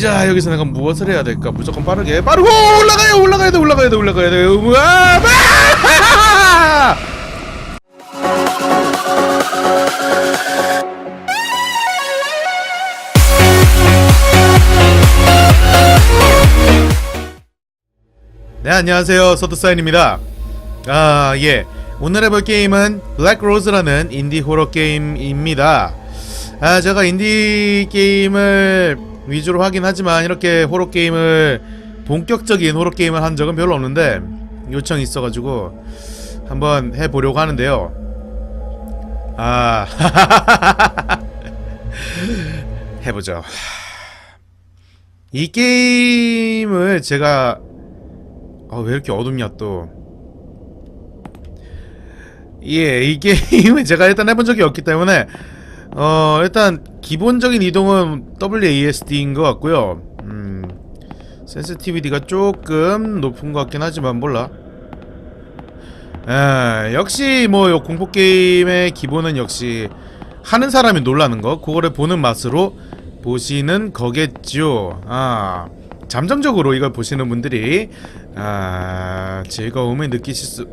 자 여기서 내가 무엇을 해야 될까? 무조건 빠르게 빠르고 올라가요 올라가야 돼 올라가야 돼 올라가야 돼. 우와 아! 네 안녕하세요. 서드사인입니다. 아예. 오늘 해볼 게임은 블랙 로즈라는 인디 호러 게임입니다. 아 제가 인디 게임을 위주로 하긴 하지만 이렇게 호러 게임을 본격적인 호러 게임을 한 적은 별로 없는데 요청이 있어가지고 한번 해보려고 하는데요. 아 해보죠. 이 게임을 제가 아 왜 이렇게 어둡냐 또. 예, 이 게임을 제가 일단 해본 적이 없기 때문에 어 일단 기본적인 이동은 WASD인 것 같고요. 음, 센시티비티가 조금 높은 것 같긴 하지만 몰라. 에, 역시 뭐요 공포 게임의 기본은 역시 하는 사람이 놀라는 거, 그거를 보는 맛으로 보시는 거겠죠. 아. 잠정적으로 이걸 보시는 분들이 아, 즐거움을 느끼실 수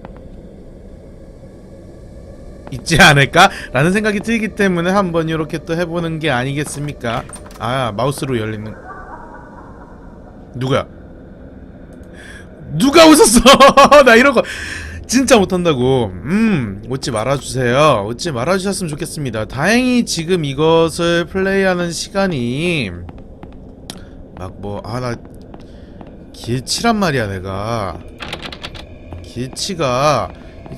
있지 않을까라는 생각이 들기 때문에 한번 이렇게 또 해보는 게 아니겠습니까? 아 마우스로 열리는 누구야? 누가 웃었어? 나 이런 거 진짜 못한다고. 음 웃지 말아주세요. 웃지 말아주셨으면 좋겠습니다. 다행히 지금 이것을 플레이하는 시간이 막 뭐 아 나 길치란 말이야 내가 길치가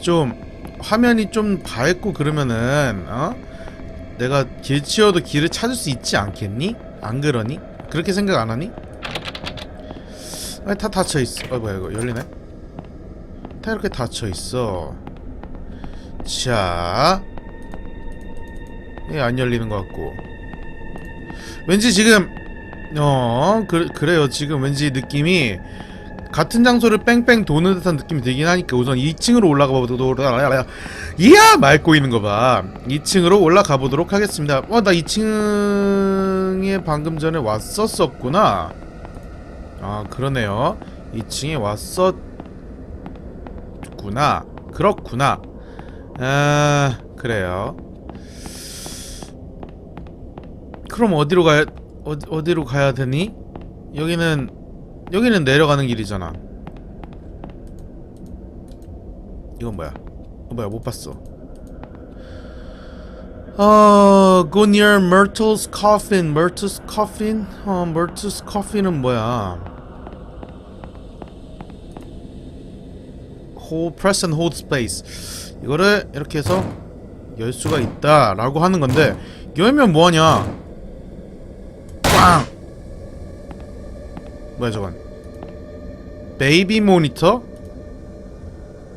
좀 화면이 좀 밝고 그러면은 어 내가 길치여도 길을 찾을 수 있지 않겠니? 안 그러니? 그렇게 생각 안 하니? 아니 다 닫혀 있어. 어 뭐야 이거 열리네? 다 이렇게 닫혀 있어. 자, 얘안 열리는 것 같고. 왠지 지금 어 그, 그래요 지금 왠지 느낌이 같은 장소를 뺑뺑 도는 듯한 느낌이 들긴 하니까 우선 2층으로 올라가 보도록 이야 말 꼬이는 거봐. 2층으로 올라가 보도록 하겠습니다. 어나 2층에 방금 전에 왔었었구나. 아 그러네요. 2층에 왔었구나. 그렇구나. 아 그래요. 그럼 어디로 가야 어, 어디로 가야 되니? 여기는 여기는 내려가는 길이잖아. 이건 뭐야? 어, 뭐야 못 봤어. 어, go near Myrtle's coffin. Myrtle's coffin? 어, Myrtle's coffin은 뭐야? hold, press and hold space. 이거를 이렇게 해서 열 수가 있다 라고 하는 건데 열면 뭐하냐? 빵! 뭐야 저건 베이비 모니터?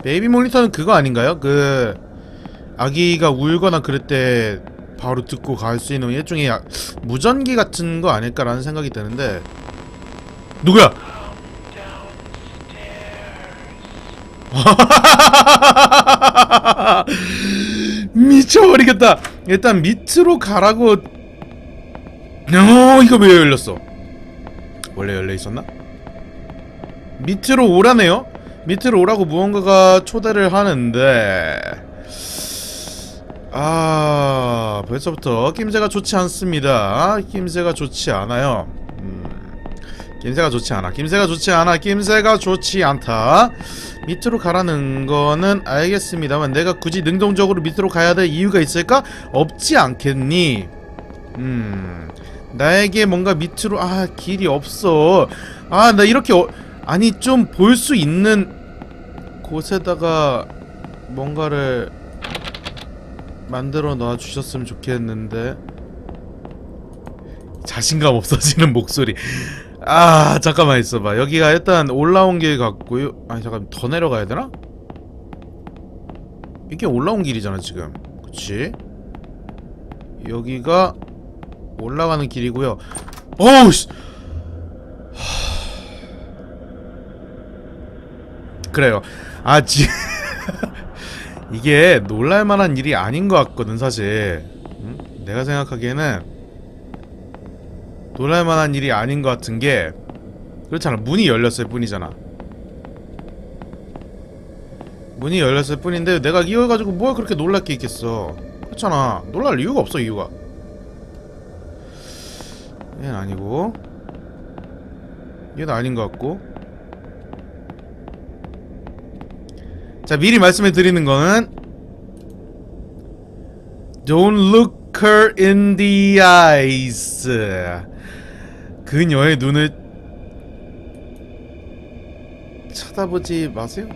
베이비 모니터는 그거 아닌가요? 그 아기가 울거나 그럴 때 바로 듣고 갈 수 있는 일종의 야- 무전기 같은 거 아닐까라는 생각이 드는데 누구야? 미쳐버리겠다 일단 밑으로 가라고 어 이거 왜 열렸어 원래 열려 있었나? 밑으로 오라네요. 밑으로 오라고 무언가가 초대를 하는데 아 벌써부터 낌새가 좋지 않습니다. 낌새가 좋지 않아요. 음, 낌새가 좋지 않아. 낌새가 좋지 않아. 낌새가 좋지 않다. 밑으로 가라는 거는 알겠습니다만 내가 굳이 능동적으로 밑으로 가야 될 이유가 있을까? 없지 않겠니? 음. 나에게 뭔가 밑으로 아 길이 없어. 아 나 이렇게 어, 아니 좀 볼 수 있는 곳에다가 뭔가를 만들어 놔 주셨으면 좋겠는데. 자신감 없어지는 목소리. 아 잠깐만 있어봐. 여기가 일단 올라온 길 같고요. 아니 잠깐 더 내려가야 되나? 이게 올라온 길이잖아 지금. 그치? 여기가 올라가는 길이고요. 어우 씨. 그래요. 아 지. 이게 놀랄만한 일이 아닌 것 같거든 사실. 응? 내가 생각하기에는 놀랄만한 일이 아닌 것 같은 게 그렇잖아 문이 열렸을 뿐이잖아 문이 열렸을 뿐인데 내가 이어가지고 뭘 그렇게 놀랄 게 있겠어 그렇잖아 놀랄 이유가 없어 이유가 얘는 아니고. 얘는 아닌 것 같고. 자 미리 말씀해 드리는 거는 Don't look her in the eyes. 그녀의 눈을 쳐다보지 마세요.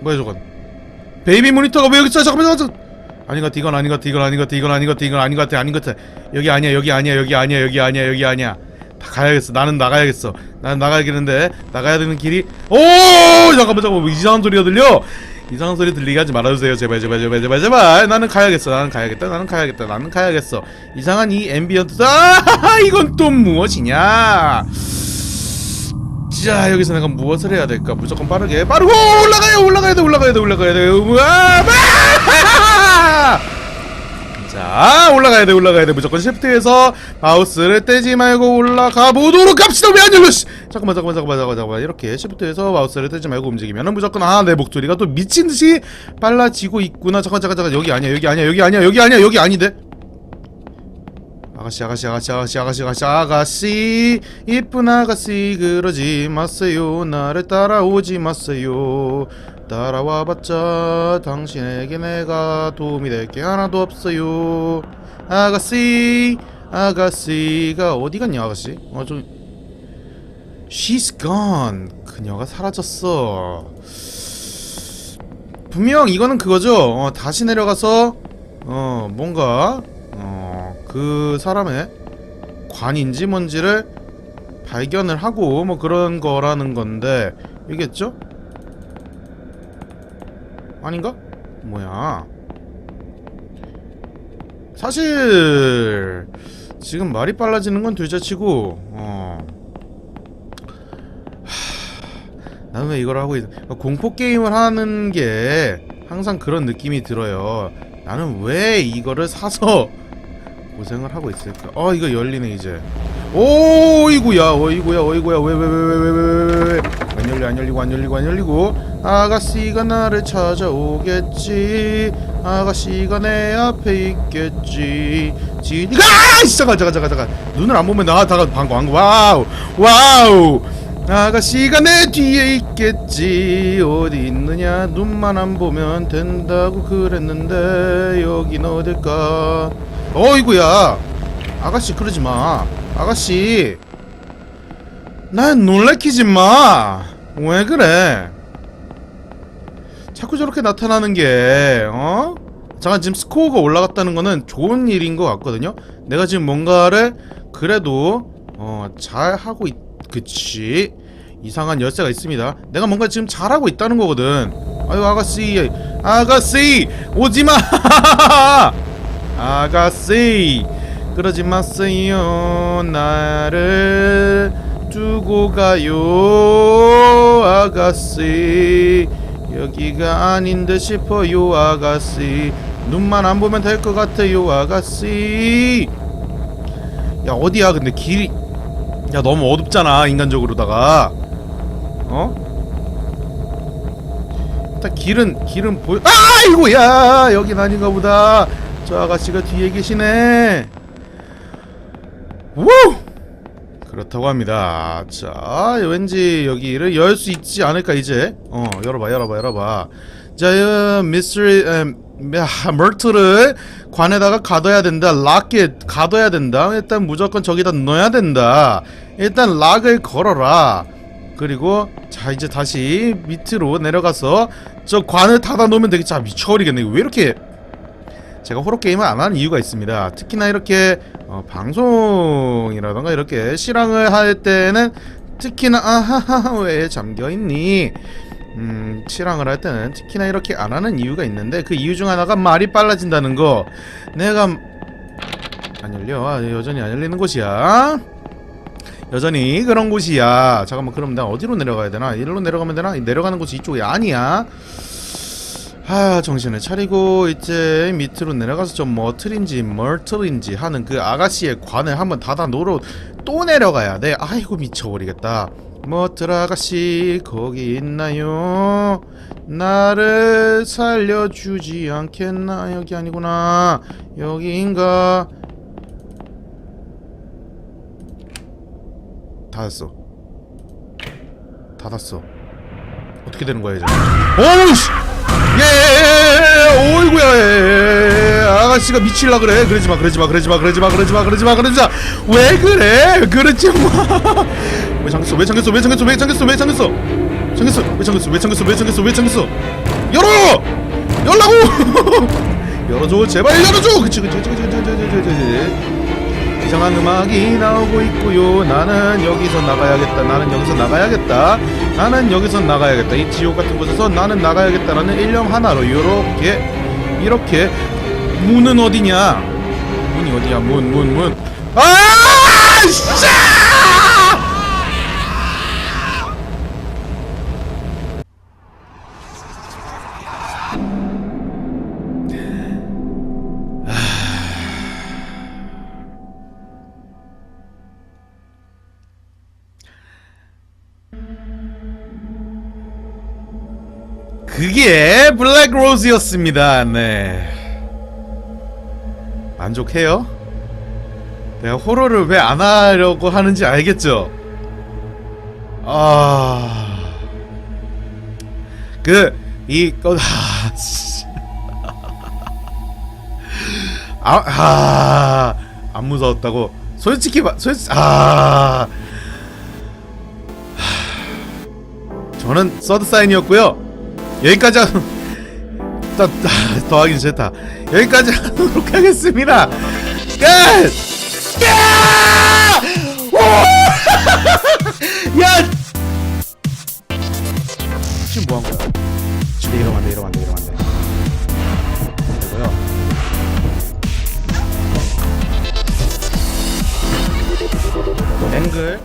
뭐야 저건? 베이비 모니터가 왜 여기 있어? 잠깐만 잠깐만 아닌 것 같아 이건 아닌 것 같아 이건 아닌 것 같아 이건 아닌 것 같아 이건 아닌 것 같아 아닌 것. 같아 여기 아니야 여기 아니야 여기 아니야 여기 아니야 여기 아니야. 다 가야겠어. 나는 나가야겠어. 나는 나가야겠는데 나가야 되는 길이 오! 잠깐만 잠깐만. 뭐 이상한 소리가 들려? 이상한 소리 들리게 하지 말아주세요. 제발 제발 제발 제발 제발. 나는 가야겠어. 나는 가야겠다. 나는 가야겠다. 나는 가야겠어. 이상한 이 앰비언트 아 이건 또 무엇이냐? 자 여기서 내가 무엇을 해야 될까? 무조건 빠르게. 빠르고 올라가요 올라가야 돼 올라가야 돼 올라가야 돼. 우와 아! 자 올라가야 돼 올라가야 돼. 무조건 시프트해서 마우스를 떼지 말고 올라가 보도록 합시다 왜 안 열려 씨. 잠깐만 잠깐만 잠깐만 잠깐만 이렇게 시프트해서 마우스를 떼지 말고 움직이면은 무조건 아 내 목소리가 또 미친 듯이 빨라지고 있구나. 잠깐 잠깐 잠깐 여기 아니야 여기 아니야 여기 아니야 여기 아니야 여기 아닌데? 아가씨 아가씨 아가씨 아가씨 아가씨 아가씨 아가씨. 이쁜 아가씨 그러지 마세요. 나를 따라오지 마세요 따라와봤자 당신에게 내가 도움이 될 게 하나도 없어요. 아가씨 아가씨가 어디 갔냐 아가씨? 어저 She's gone. 그녀가 사라졌어. 분명 이거는 그거죠. 어, 다시 내려가서 어 뭔가 어 그 사람의 관인지 뭔지를 발견을 하고 뭐 그런 거라는 건데 이겠죠? 아닌가? 뭐야? 사실 지금 말이 빨라지는 건 둘째치고 어. 하... 나는 왜 이걸 하고 있... 공포 게임을 하는 게 항상 그런 느낌이 들어요. 나는 왜 이거를 사서 고생을 하고 있을까? 어 이거 열리네 이제. 오이구야 어이구야 어이구야 왜 왜 왜 왜 왜 왜왜안 열려 안 열리고 안 열리고 안 열리고 아가씨가 나를 찾아오겠지. 아가씨가 내 앞에 있겠지. 지니가 아! 잠깐 잠깐 잠깐 눈을 안 보면 나 다가 방금 방금 와우 와우. 아가씨가 내 뒤에 있겠지. 어디 있느냐? 눈만 안 보면 된다고 그랬는데 여긴 어딜까? 어이구야. 아가씨 그러지 마. 아가씨. 난 놀래키지 마왜 그래 자꾸 저렇게 나타나는 게 어? 잠깐 지금 스코어가 올라갔다는 거는 좋은 일인 것 같거든요. 내가 지금 뭔가를 그래도 어, 잘 하고 있 그치. 이상한 열쇠가 있습니다. 내가 뭔가 지금 잘하고 있다는 거거든. 아유 아가씨. 아가씨! 오지마! 아가씨! 그러지 마세요. 나를 두고 가요 아가씨 여기가 아닌데 싶어요 아가씨. 눈만 안 보면 될 것 같아요 아가씨. 야 어디야 근데 길이? 야 너무 어둡잖아 인간적으로다가. 어? 일단 길은 길은 보여 아이고야 여긴 아닌가 보다. 저 아가씨가 뒤에 계시네. 우 그렇다고 합니다. 자 왠지 여기를 열 수 있지 않을까 이제? 어 열어봐 열어봐 열어봐. 자 미스터리 머트를 관에다가 가둬야 된다. 락에 가둬야 된다. 일단 무조건 저기다 넣어야 된다. 일단 락을 걸어라. 그리고 자 이제 다시 밑으로 내려가서 저 관을 닫아 놓으면 되겠지. 자 미쳐버리겠네. 왜 이렇게? 제가 호러 게임을 안 하는 이유가 있습니다. 특히나 이렇게 어, 방송이라던가 이렇게 실황을 할 때는 특히나 아하하 왜 잠겨 있니? 음, 실황을 할 때는 특히나 이렇게 안 하는 이유가 있는데 그 이유 중 하나가 말이 빨라진다는 거. 내가 안 열려. 아, 여전히 안 열리는 곳이야. 여전히 그런 곳이야. 잠깐만 그럼 나 어디로 내려가야 되나? 이리로 내려가면 되나? 내려가는 곳이 이쪽이 아니야. 아 정신을 차리고 이제 밑으로 내려가서 좀 머틀인지 멀틀인지 하는 그 아가씨의 관을 한번 닫아 놓으러 또 내려가야 돼. 아이고 미쳐버리겠다. 머틀 아가씨 거기 있나요? 나를 살려주지 않겠나? 여기 아니구나. 여기인가? 닫았어. 닫았어. 어떻게 되는 거야 이제? 어우씨 아가씨가 미칠라 그래. 그러지 마 그러지 마 그러지 마 그러지 마 그러지 마 그러지 마 그러지 마왜 그래? 그러지 마왜 잠겼어? 왜 잠겼어? 왜 잠겼어? 왜 잠겼어? 왜 잠겼어? 잠겼어? 왜 잠겼어? 왜 잠겼어? 왜 잠겼어? 왜 잠겼어? 열어! 열라고! 열어줘. 제발 열어줘! 그치 그치 그치 그치 그치 그치 그치 이상한 음악이 나오고 있고요. 나는 여기서 나가야겠다. 나는 여기서 나가야겠다. 나는 여기서 나가야겠다. 이 지옥 같은 곳에서 나는 나가야겠다라는 일념 하나로 요렇게 이렇게 문은 어디냐? 문이 어디야? 문 문 문. 아! 씨! 그게 블랙 로즈였습니다. 네. 만족해요? 내가 호러를 왜 안 하려고 하는지 알겠죠? 아. 그, 이, 어, 아, 씨. 아, 아, 안 무서웠다고. 솔직히, 말- 솔직히, 아. 하, 저는 서드 사인이었고요. 여기까지 하... 더, 더, 더 하긴 싫다. 여기까지 하도록 하겠습니다. 끝! 야! 지금 뭐 한 거야? 지금 이러면 안 돼, 이러면 안 돼, 이러면 안 돼. 이거요. 앵글.